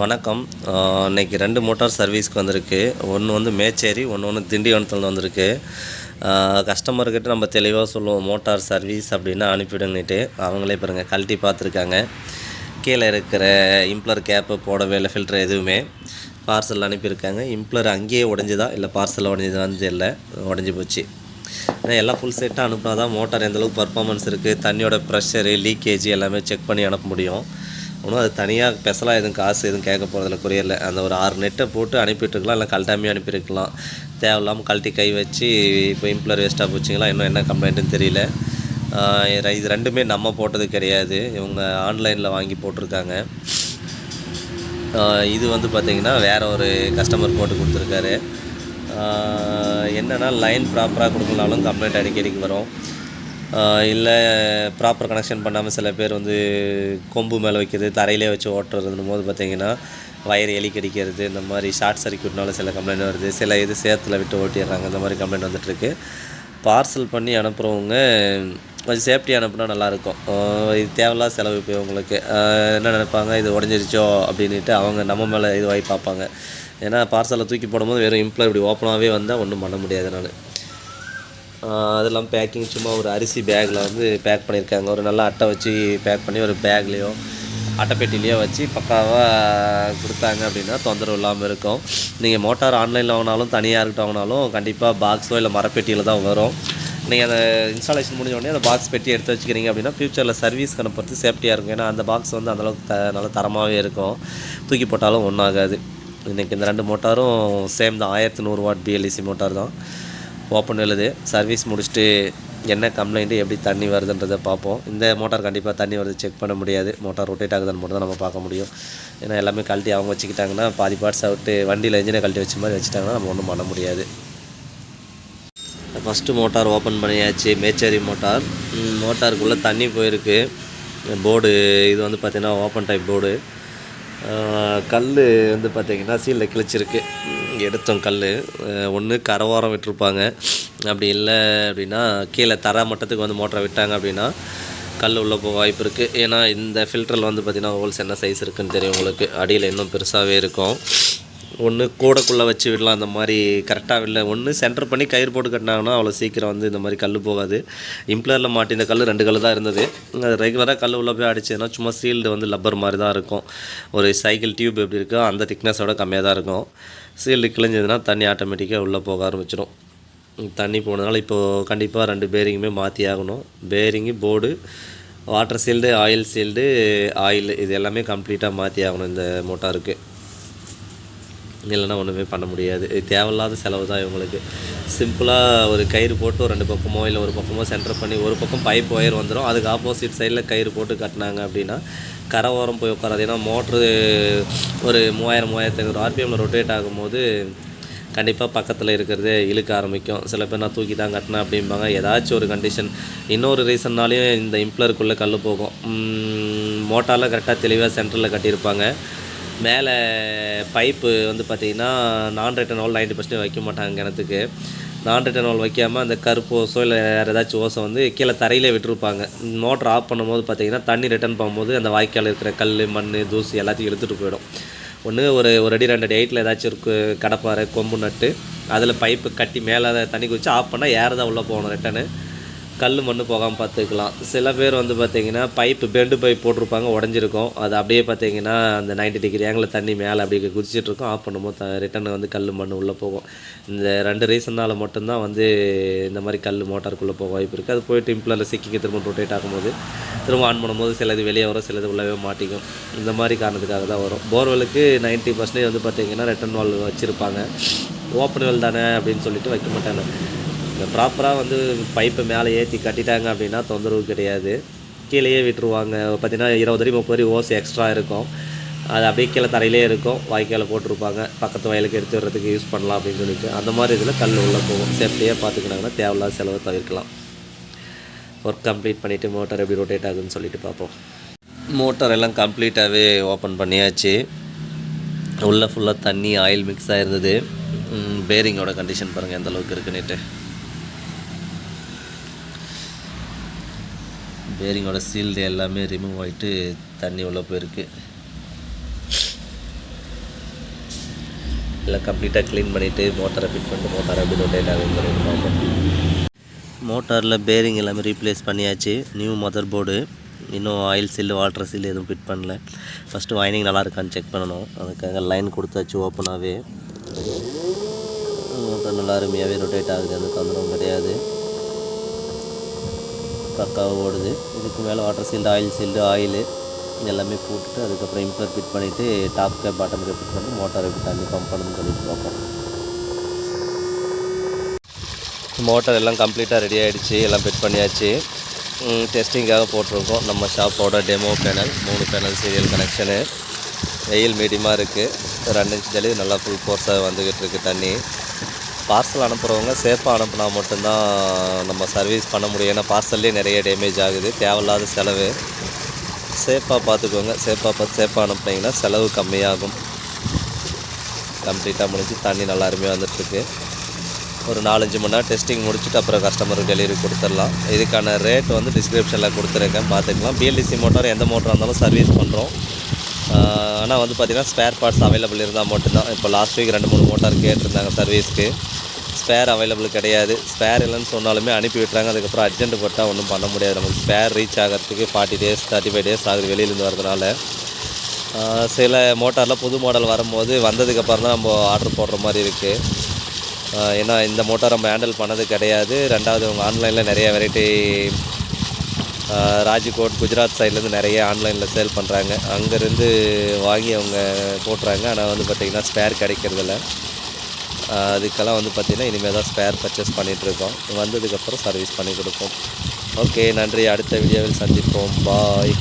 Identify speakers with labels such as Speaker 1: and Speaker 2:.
Speaker 1: வணக்கம். இன்றைக்கி இன்னைக்கு ரெண்டு மோட்டார் சர்வீஸ்க்கு வந்திருக்கு. ஒன்று வந்து மேச்சேரி ஒன்று ஒன்று திண்டிவனத்தில் வந்திருக்கு. கஸ்டமர்கிட்ட நம்ம தெளிவாக சொல்லுவோம் மோட்டார் சர்வீஸ் அப்படின்னா அனுப்பிவிடுங்கன்னுட்டு அவங்களே பாருங்கள் கழட்டி பார்த்துருக்காங்க. கீழே இருக்கிற இம்ப்ளர் கேப்பு போடவே இல்லை ஃபில்டர் எதுவுமே. பார்சல் அனுப்பியிருக்காங்க. இம்ப்ளர் அங்கேயே உடஞ்சுதா இல்லை பார்சலில் உடஞ்சதான்னு தெரியல. உடஞ்சி போச்சு. ஏன்னா எல்லாம் ஃபுல் செட்டாக அனுப்பினா தான் மோட்டார் எந்தளவுக்கு பர்ஃபார்மன்ஸ் இருக்குது தண்ணியோட ப்ரெஷரு லீக்கேஜ் எல்லாமே செக் பண்ணி அனுப்ப முடியும். ஒன்றும் அது தனியாக ஸ்பெஷலாக எதுவும் காசு எதுவும் கேட்க போகிறதில்ல கொரியரில் அந்த ஒரு ஆறு நெட்டை போட்டு அனுப்பிட்டுருக்கலாம் இல்லை கழட்டாமே அனுப்பியிருக்கலாம். தேவையில்லாமல் கழட்டி கை வச்சு இப்போ இம்ப்ளர் வேஸ்ட்டாக போச்சுங்களா இன்னும் என்ன கம்ப்ளைண்ட்டுன்னு தெரியல. இது ரெண்டுமே நம்ம போட்டது கிடையாது. இவங்க ஆன்லைனில் வாங்கி போட்டிருக்காங்க. இது வந்து பார்த்திங்கன்னா வேறு ஒரு கஸ்டமர் போட்டு கொடுத்துருக்காரு. என்னென்னா என்னன்னா லைன் ப்ராப்பராக கொடுக்கலனாலும் கம்ப்ளைண்ட் அடிக்கடிக்கு வரும். இல்லை ப்ராப்பர் கனெக்ஷன் பண்ணாமல் சில பேர் வந்து கொம்பு மேலே வைக்கிறது தரையிலே வச்சு ஓட்டுறதுன்னும் போது பார்த்தீங்கன்னா வயர் எலி கடிக்கிறது இந்த மாதிரி ஷார்ட் சர்க்கியூட்னால சில கம்ப்ளைண்ட் வருது. சில இது சேத்துல விட்டு ஓட்டிடுறாங்க. இந்த மாதிரி கம்ப்ளைண்ட் வந்துட்டுருக்கு. பார்சல் பண்ணி அனுப்புகிறவங்க கொஞ்சம் சேஃப்டி அனுப்புனா நல்லாயிருக்கும். இது தேவையில்லாத செலவு இப்போ உங்களுக்கு என்ன நினைப்பாங்க? இது உடஞ்சிருச்சோ? அப்படின்ட்டு அவங்க நம்ம மேலே இது பார்ப்பாங்க. ஏன்னா பார்சலை தூக்கி போடும்போது வெறும் இம்ப்ளாய் இப்படி ஓப்பனாகவே வந்தால் ஒன்றும் பண்ண முடியாது நான். அது இல்லாமல் பேக்கிங் சும்மா ஒரு அரிசி பேக்கில் வந்து பேக் பண்ணியிருக்காங்க. ஒரு நல்ல அட்டை வச்சு பேக் பண்ணி ஒரு பேக்லேயோ அட்டைப்பெட்டிலேயோ வச்சு பக்காவாக கொடுத்தாங்க அப்படின்னா தொந்தரவு இல்லாமல் இருக்கும். நீங்கள் மோட்டார் ஆன்லைனில் வாங்கினாலும் தனியாக இருக்கட்டும் வாங்கினாலும் கண்டிப்பாக பாக்ஸோ இல்லை மரப்பெட்டியில் தான் வரும். நீங்கள் அந்த இன்ஸ்டாலேஷன் முடிஞ்ச உடனே அந்த பாக்ஸ் பெட்டி எடுத்து வச்சுக்கிறீங்க அப்படின்னா ஃப்யூச்சரில் சர்வீஸ்க்கு அனுப்புறது சேஃப்டியாக இருக்கும். ஏன்னா அந்த பாக்ஸ் வந்து அந்தளவுக்கு த நல்ல தரமாகவே இருக்கும். தூக்கி போட்டாலும் ஒன்றாகாது இன்றைக்கி இந்த ரெண்டு மோட்டாரும் சேம் தான். ஆயிரத்தி நூறு watt B L E C motor தான். ஓப்பன் எழுது சர்வீஸ் முடிச்சுட்டு என்ன கம்ப்ளைண்ட்டு எப்படி தண்ணி வருதுன்றதை பார்ப்போம். இந்த மோட்டார் கண்டிப்பாக தண்ணி வருது செக் பண்ண முடியாது. மோட்டார் ரொட்டேட் ஆகுதுன்னு மட்டும் தான் நம்ம பார்க்க முடியும். ஏன்னா எல்லாமே கழட்டி அவங்க வச்சுக்கிட்டாங்கன்னா பாதி பார்ட்ஸ் விட்டு வண்டியில் இன்ஜினை கழட்டி வச்ச மாதிரி வச்சுட்டாங்கன்னா நம்ம ஒன்றும் பண்ண முடியாது. ஃபஸ்ட்டு மோட்டார் ஓப்பன் பண்ணியாச்சு. மேச்சேரி மோட்டார். மோட்டாருக்குள்ளே தண்ணி போயிருக்கு. போர்டு இது வந்து பார்த்திங்கன்னா ஓப்பன் டைப் போர்டு. கல் வந்து பார்த்திங்கன்னா சீலில் கிழிச்சிருக்கு. எடுத்தோம் கல் ஒன்று கரவாரம் விட்டுருப்பாங்க. அப்படி இல்லை அப்படின்னா கீழே தர மட்டத்துக்கு வந்து மோட்டரை விட்டாங்க அப்படின்னா கல் உள்ளே போக வாய்ப்பு இருக்குது ஏன்னா இந்த ஃபில்டரில் வந்து பார்த்திங்கன்னா ஹோல்ஸ் என்ன சைஸ் இருக்குன்னு தெரியும் உங்களுக்கு. அடியில் இன்னும் பெருசாகவே இருக்கும். ஒன்று கூடைக்குள்ளே வச்சு விடலாம் அந்த மாதிரி கரெக்டாக இல்லை ஒன்று சென்டர் பண்ணி கயிறு போட்டு கட்டினாங்கன்னா அவ்வளோ சீக்கிரம் வந்து இந்த மாதிரி கல் போகாது. இம்ப்ளரில் மாட்டி இந்த கல் ரெண்டு கல் தான் இருந்தது. அது ரெகுலராக கல் உள்ளே போய் அடிச்சதுன்னா சும்மா சீல்டு வந்து லப்பர் மாதிரி தான் இருக்கும். ஒரு சைக்கிள் டியூப் எப்படி இருக்கோ அந்த திக்னஸோட கம்மியாக தான் இருக்கும். சீல்டு கிழிஞ்சதுன்னா தண்ணி ஆட்டோமேட்டிக்காக உள்ளே போக ஆரம்பிச்சிடும் தண்ணி போனதுனால இப்போது கண்டிப்பாக ரெண்டு பேரிங்குமே மாற்றி ஆகணும். Bearing board water sealed oil sealed oil இது எல்லாமே கம்ப்ளீட்டாக மாற்றி ஆகணும் இந்த மோட்டாருக்கு. இல்லைன்னா ஒன்றுமே பண்ண முடியாது. இது தேவையில்லாத செலவு தான் இவங்களுக்கு. சிம்பிளாக ஒரு கயிறு போட்டு ஒரு ரெண்டு பக்கமோ இல்லை ஒரு பக்கமோ சென்டர் பண்ணி ஒரு பக்கம் பைப் ஒயர் வந்துடும் அதுக்கு ஆப்போசிட் சைடில் கயிறு போட்டு கட்டினாங்க அப்படின்னா கரை ஓரம் போய் உட்காராது. ஏன்னா மோட்ரு ஒரு மூவாயிரம் மூவாயிரத்தி ஐநூறு ஆர்பிஎம்மில் ரொட்டேட் ஆகும்போது கண்டிப்பாக பக்கத்தில் இருக்கிறது இழுக்க ஆரம்பிக்கும். சில பேர் நான் தூக்கி தான் கட்டினேன் அப்படிம்பாங்க. ஏதாச்சும் ஒரு கண்டிஷன் இன்னொரு ரீசன்னாலையும் இந்த இம்ப்ளருக்குள்ளே கல் போகும். மோட்டாரில் கரெக்டாக தெளிவாக சென்டரில் கட்டியிருப்பாங்க. மேலே பைப்பு வந்து பார்த்திங்கன்னா நான் ரிட்டன் ஆல் நைன்ட்டி பர்சன்ட் வைக்க மாட்டாங்க கிணத்துக்கு. நான் ரிட்டன் வைக்காமல் அந்த கருப்பு ஓசோ இல்லை வேறு ஏதாச்சும் ஓசை வந்து கீழே தரையிலே விட்டுருப்பாங்க. மோட்டர் ஆஃப் பண்ணும்போது பார்த்திங்கன்னா தண்ணி ரிட்டர்ன் போகும்போது அந்த வாய்க்கால் இருக்கிற கல் மண் தூசி எல்லாத்தையும் எடுத்துகிட்டு போயிடும். ஒன்று ஒரு ஒரு அடி ரெண்டு அடி ஹைட்டில் ஏதாச்சும் இருக்கு கடப்பாறை கொம்பு நட்டு அதில் பைப்பு கட்டி மேலே தண்ணி குச்சி ஆஃப் பண்ணால் ஏறதான் தான் உள்ளே போகணும் ரிட்டனு கல் மண் போகாமல் பார்த்துக்கலாம். சில பேர் வந்து பார்த்திங்கன்னா பைப்பு பெண்டு பைப் போட்டிருப்பாங்க உடஞ்சிருக்கும். அது அப்படியே பார்த்தீங்கன்னா அந்த 90 டிகிரி ஆங்கிள் தண்ணி மேலே அப்படியே குதிச்சிட்டு இருக்கும். ஆஃப் பண்ணும்போது த ரிட்டன் வந்து கல் மண் உள்ளே போகும். இந்த ரெண்டு ரீசனால் மட்டும்தான் வந்து இந்த மாதிரி கல் மோட்டாருக்குள்ளே போக வாய்ப்பு இருக்குது அது போயிட்டு இம்ப்ளரில் சிக்கிக்க திரும்ப ரொட்டேட் ஆகும்போது திரும்ப ஆன் பண்ணும்போது சிலது வெளியே வரும் சிலது உள்ளவே மாட்டிக்கும். இந்த மாதிரி காரணத்துக்காக தான் வரும். போர்வெலுக்கு 90% பர்சன்டேஜ் வந்து பார்த்தீங்கன்னா ரிட்டன் வால் வச்சுருப்பாங்க. ஓப்பன் வெல் தானே அப்படின்னு சொல்லிட்டு வைக்க மாட்டாங்க. இந்த ப்ராப்பராக வந்து பைப்பை மேலே ஏற்றி கட்டிட்டாங்க அப்படின்னா தொந்தரவு கிடையாது. கீழேயே விட்டுருவாங்க. பார்த்தீங்கன்னா இருபது அடி முப்பது அடி ஓஸ் எக்ஸ்ட்ரா இருக்கும். அது அப்படியே கீழே தரையிலே இருக்கும். வாய்க்கால் போட்டிருப்பாங்க. பக்கத்து வயலுக்கு எடுத்து வர்றதுக்கு யூஸ் பண்ணலாம் அப்படின்னு சொல்லிட்டு. அந்த மாதிரி இதில் கல் உள்ளே போகும். சேஃப்டியாக பார்த்துக்கினாங்கன்னா தேவையில்லாத செலவை தவிர்க்கலாம். ஒர்க் கம்ப்ளீட் பண்ணிவிட்டு மோட்டார் எப்படி ரொட்டேட் ஆகுதுன்னு சொல்லிட்டு பார்ப்போம் மோட்டர் எல்லாம் கம்ப்ளீட்டாகவே ஓப்பன் பண்ணியாச்சு. உள்ளே ஃபுல்லாக தண்ணி ஆயில் மிக்ஸ் ஆகிருந்தது பேரிங்கோட கண்டிஷன் பாருங்கள் எந்த அளவுக்கு இருக்குன்னுட்டு. பேரிங்கோட சீல்டு எல்லாமே ரிமூவ் ஆகிட்டு தண்ணி உள்ளே போயிருக்கு. எல்லாம் கம்ப்ளீட்டாக க்ளீன் பண்ணிவிட்டு மோட்டாரை ஃபிட் பண்ணிட்டு மோட்டாரை அப்படி ரொட்டேட் ஆகுங்கிறது மோட்டாரில் பேரிங் எல்லாமே ரீப்ளேஸ் பண்ணியாச்சு. நியூ மதர் போர்டு இன்னும் ஆயில் சீல் வாட்டர் சீல் எதுவும் ஃபிட் பண்ணல. ஃபஸ்ட்டு வயனிங் நல்லா இருக்கான்னு செக் பண்ணணும். அதுக்காக லைன் கொடுத்தாச்சு ஓப்பனாகவே மோட்டார் நல்லா அருமையாகவே ரொட்டேட் ஆகுது. அந்த தொந்தரவும் கிடையாது. பக்காவாக ஓடுது. இதுக்கு மேலே water sealed oil sealed oil எல்லாமே போட்டுட்டு அதுக்கப்புறம் இம்ப்ளர் ஃபிட் பண்ணிவிட்டு top cap bottom cap fit பண்ணி மோட்டார் எப்படி தண்ணி பம்ப் பண்ணணும்னு சொல்லிட்டு பார்ப்போம். மோட்டார் எல்லாம் கம்ப்ளீட்டாக ரெடி ஆகிடுச்சு எல்லாம் ஃபிட் பண்ணியாச்சு. டெஸ்டிங்காக போட்டிருக்கோம். நம்ம ஷாப்போட டெமோ பேனல் மூணு பேனல் சீரியல் கனெக்ஷனு வெயில் மீடியமாக இருக்குது ரெண்டு இன்ச் ஜல்லி நல்லா ஃபுல் ஃபோர்ஸாக வந்துக்கிட்டு இருக்குது தண்ணி. பார்சல் அனுப்புகிறவங்க சேஃபாக அனுப்புனா மட்டும்தான் நம்ம சர்வீஸ் பண்ண முடியும். ஏன்னா பார்சல்லே நிறைய டேமேஜ் ஆகுது. தேவையில்லாத செலவு. சேஃபாக பார்த்துக்கோங்க. சேஃபாக பார்த்து சேஃபாக அனுப்புனீங்கன்னா செலவு கம்மியாகும். கம்ப்ளீட்டாக முடிஞ்சு தண்ணி நல்லா அருமையாக வந்துட்டுருக்கு. ஒரு நாலஞ்சு மணி நேரம் டெஸ்டிங் முடிச்சுட்டு அப்புறம் கஸ்டமருக்கு டெலிவரி கொடுத்துடலாம். இதுக்கான ரேட் வந்து டிஸ்கிரிப்ஷனில் கொடுத்துருக்கேன். பார்த்துக்கலாம். பிஎல்டிசி மோட்டார் எந்த மோட்டராக இருந்தாலும் சர்வீஸ் பண்ணுறோம் ஆனால் வந்து பார்த்திங்கன்னா ஸ்பேர் பார்ட்ஸ் அவைலபிள் இருந்தால் மட்டும்தான். இப்போ லாஸ்ட் வீக் ரெண்டு மூணு மோட்டார் கேட்டிருந்தாங்க சர்வீஸ்க்கு ஸ்பேர் அவைலபிள் கிடையாது. ஸ்பேர் இல்லைன்னு சொன்னாலுமே அனுப்பி விட்டுறாங்க. அதுக்கப்புறம் அர்ஜென்ட் போட்டால் ஒன்றும் பண்ண முடியாது. நமக்கு ஸ்பேர் ரீச் ஆகிறதுக்கு forty days thirty five days ஆகுது வெளியிலேருந்து வரதுனால சில மோட்டாரில் புது மாடல் வரும்போது வந்ததுக்கப்புறம் தான் நம்ம ஆர்டர் போடுற மாதிரி இருக்குது ஏன்னா இந்த மோட்டார் நம்ம ஹேண்டில் பண்ணது கிடையாது. ரெண்டாவது அவங்க ஆன்லைனில் நிறைய வெரைட்டி ராஜ்கோட் குஜராத் சைட்லேருந்து நிறைய ஆன்லைனில் சேல் பண்ணுறாங்க அங்கேருந்து வாங்கி அவங்க போட்டுறாங்க. ஆனால் வந்து பார்த்திங்கன்னா ஸ்பேர் கிடைக்கிறதில்ல. அதுக்கெல்லாம் வந்து பார்த்திங்கன்னா இனிமேல் தான் ஸ்பேர் பர்ச்சேஸ் பண்ணிகிட்ருக்கோம் வந்ததுக்கப்புறம் சர்வீஸ் பண்ணி கொடுப்போம். ஓகே நன்றி. அடுத்த வீடியோவில் சந்திப்போம். பாய்